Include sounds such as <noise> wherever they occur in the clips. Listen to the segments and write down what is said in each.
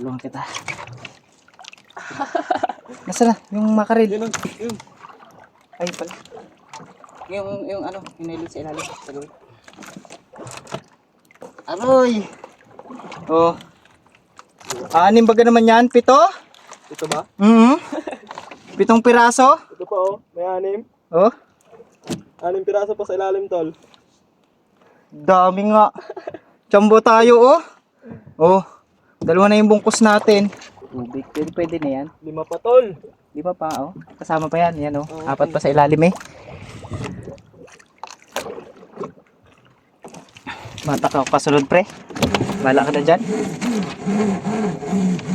Tulungan kita. Nasaan na? Yung makaril. Yun, yun. Ay pala. Yung, yung ano, yung nailot sa ilalim. Sa gawin. Aroy! Oh. Anim baga naman yan? Pito? Ito ba? Mhm. <laughs> Pitong piraso? Ito pa oh, may anim. Oh. Anim piraso pa sa ilalim, tol. Dami nga. Chambo tayo oh. Oh. Dalawa na yung bungkus natin. Tubig. Pwede, pwede na yan. Lima pa, tol. Di ba pa oh? Kasama pa yan. Yan oh. Oo. Apat pa sa ilalim eh. Mata ka kasunod pre. Bala ka na dyan.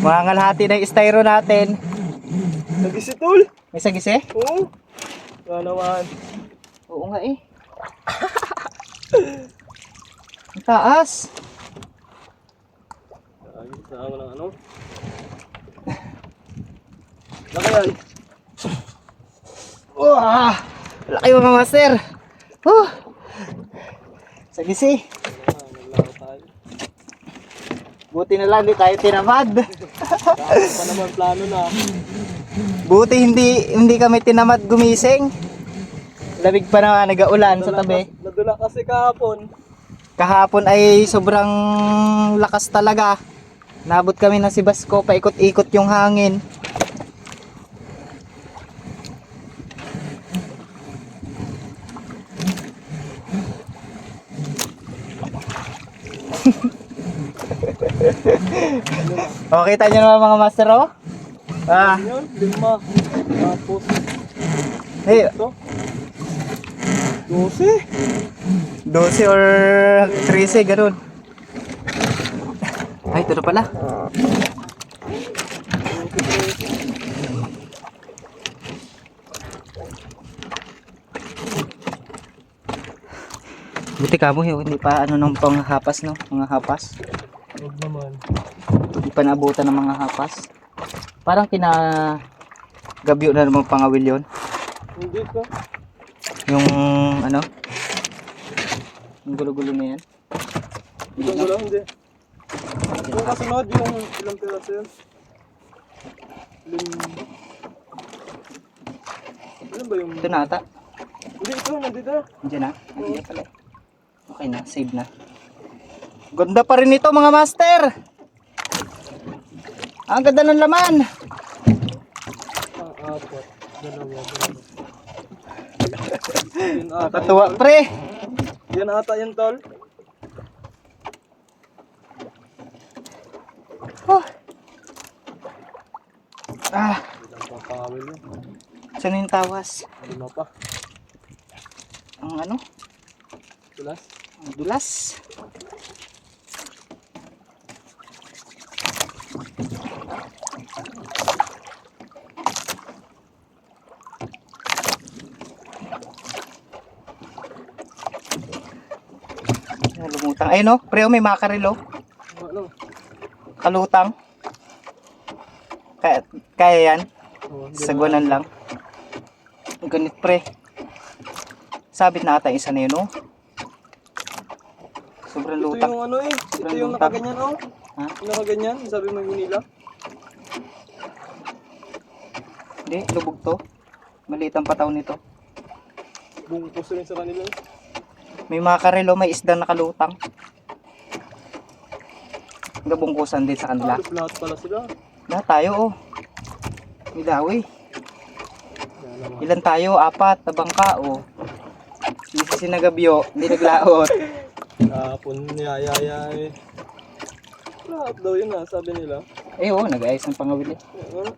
Mga ngalhati na yung styro natin. Nagisi, tol. May sagise? Oo. Wala naman. Oo nga eh. <laughs> Ang taas. Saan mo ng ano? Laki yan. Wah! Laki mga master. Huh! Naglaho tayo. Buti na lang di tayo tinamad. Pa naman plano na. Buti hindi hindi kami tinamad gumising. Lamig pa na nag-aulan sa tabi. Nadula kasi kahapon. Kahapon ay sobrang lakas talaga. Nabot kami ng Sibasco, paikot-ikot yung hangin. <laughs> O, kita nyo naman mga master, oh. Ah, lima. Tapos, hey, ito. Dose. 12 or 13, ganun. Ay, ito na pala. Buti ka mo, hindi pa ano nung panghapas, no? Mga hapas. Huwag naman. Hindi pa naabutan ng mga hapas. Parang kina gabyo na naman pangawil yon Hindi ka. Yung ano? Yung gulo-gulo na yan. Hindi gulo, hindi. Yung kasunod, yung ilang piraso yun. Lim... Ano ba yung... Ito na ata. Hindi, ito, nandito. Andiyan na. Andiyan pala. Okay na. Save na. Ganda pa rin ito mga master. Ang ganda ng laman. Ah, apat. Dalawa, <laughs> Nakatuwa pre. yan ata yung tol. Oh. Ah, saan yung tawas? Lima pa. Ang ano? Tulas. Ang dulas. Ay, lumutang. Ayun no, pre, oh, may makarel oh. Kalutang. Kaya, kaya yan. Oh, Sagwanan lang. Ang ganit pre. Sabit na ata isa na yun oh. Sobrang Ito lutang. yung ano eh. Ito Sobrang yung lutang. nakaganyan oh. Ha? Yung nakaganyan. Sabi mo yung Manila. Hindi, lubog to. Maliit ang pataw nito. Bungkus rin sa kanila. May mga karelo, may isda nakalutang. Gabungkusan din sa kanila. Lahat pala sila. Na tayo oh. May dawi. Ilan tayo? Apat na bangka oh. Hindi si sinagabyo, hindi naglaot. <laughs> Kapon niyayaya eh. Lahat daw yun ah, sabi nila. Eh oh, nag-ayos ng pangawili. Ano?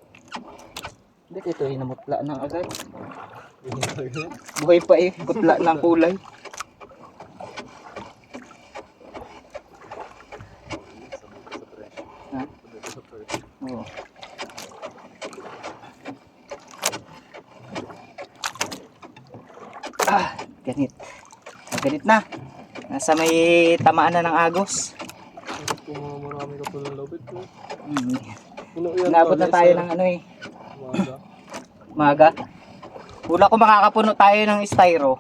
Hindi ito inamutla na agad. Buhay pa eh, putla ng kulay. Ha? Oo. Ah, ganit. Ganit na. Nasa may tamaan na ng agos. Marami ka pala labit mo. Hmm. Naabot na tayo ng ano eh, Umaga. maga. Hula ko makakapuno tayo ng styro.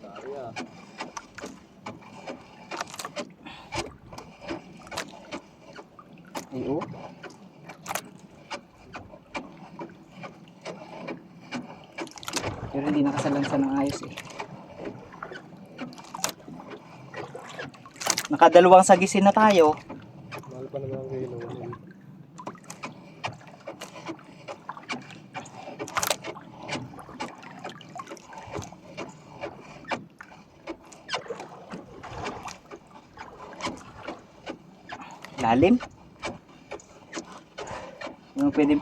Sorry ah. Ay, oh. Pero hindi nakasalansa ng ayos eh. Nakadalawang sagisin na tayo. Mahal pa naman ang kilo. Lalim. Yung pwedeng.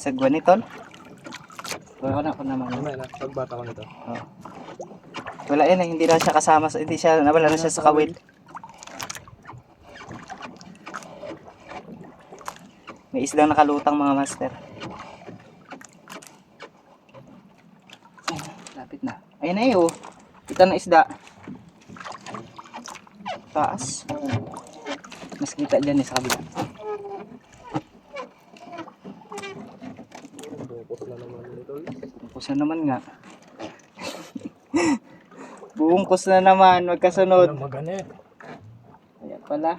Sagwa ni Tol. Wala na ako naman. Ano na, pagbata ko nito. Oh. Wala eh, hindi na siya kasama, sa- hindi siya, nawala na siya sa kawil. May islang nakalutang mga master. Lapit na. Ayun na eh oh. Kita na isda. Taas. Mas kita dyan eh sa kabila. Bukos na naman nito. Bungkus na naman nga. <laughs> Bungkus na naman, magkasunod. Ano maganit? Kaya pala.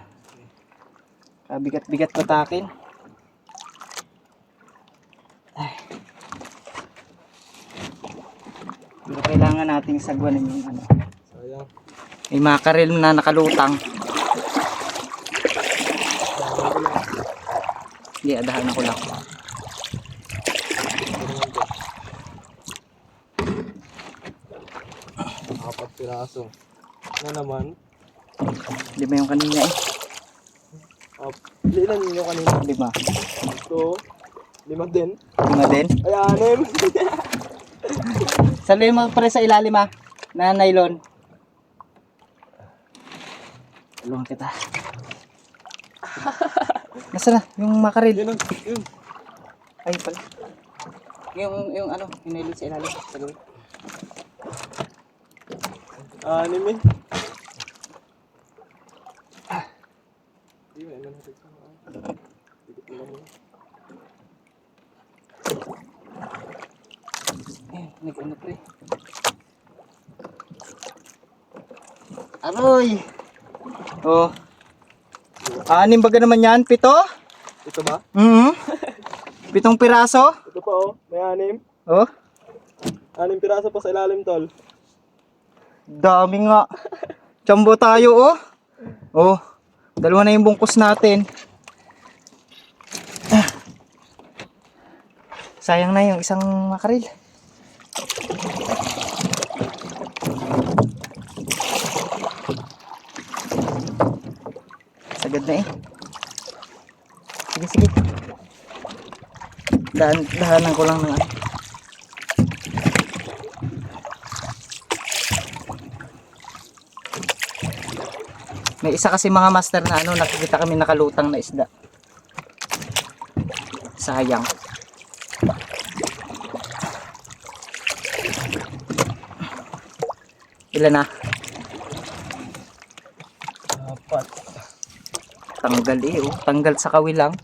Kabigat-bigat patakin. Ay. Pero kailangan nating sagwanin yung ano. Sayang. May makarel na nakalutang. Hindi, adahan ako lang. Apat piraso. Ano naman? Lima yung kanina eh. Up. Ilan yung kanina? Lima. Ito. Lima din. Lima din. Ay, anim. <laughs> Sa lima pare sa ilalim ah. Na nylon. Tulungan kita. Nasaan na? Yung makarel. Yun, yun. Ay pala. Yung, yung ano, yung nylon sa ilalim. Sa loob. Anim eh. Di ba, ilan natin sa mga? Eh, nag-ano pre. Aroy! Oh. Anim baga naman yan? Pito? Ito ba? Mhm. Pitong piraso? Ito pa oh. May anim. Oh. Anim piraso pa sa ilalim, tol. Dami nga. Chambo tayo, oh. Oh. Dalawa na yung bungkus natin. Ah. Sayang na yung isang makaril. Sagad na eh. Sige, sige. Dahan, dahanan ko lang ng ano. May isa kasi mga master na ano, nakikita kami nakalutang na isda. Sayang. Ilan na? Tanggal eh, oh. Tanggal sa kawilang.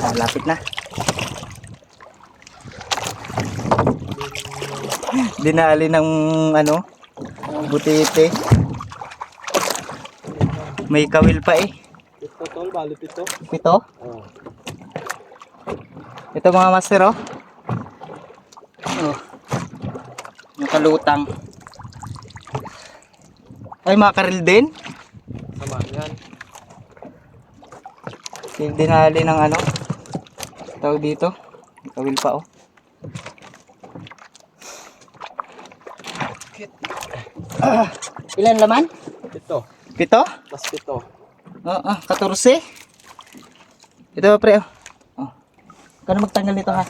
Ah, lapit na. Dinali ng ano, butite. May kawil pa eh. Ito, tol. Bali pito. Pito. Oh. Ito mga master oh. Oh. Nakalutang. Ay makaril din. Sama yan. Dinali ng ano. Tawag dito. May Kawil pa oh. Ah, ilan laman? Ito. Pito? Plus pito. Oo, ah, 14. Ito ba pre oh. Oh. Kano magtanggal nito ha?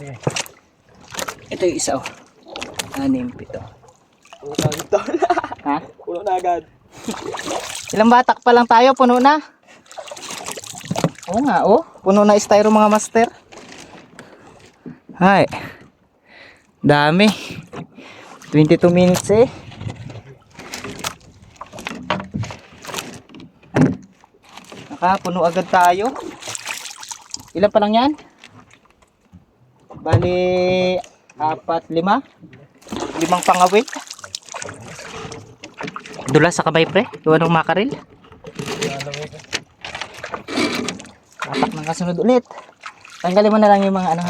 Ito yung isa oh. Anim, pito. Puno na. Ha? <laughs> Puno na agad. Ilang batak pa lang tayo, puno na. Oo nga, oh. Puno na styro mga master. Hay. Dami. 22 minutes eh. Naka, puno agad tayo. Ilan pa lang yan? Bali, apat, lima? Limang pangawit? Dula sa kamay pre? Gawa ng makaril? Atak ng kasunod ulit. Tanggalin mo na lang yung mga ano.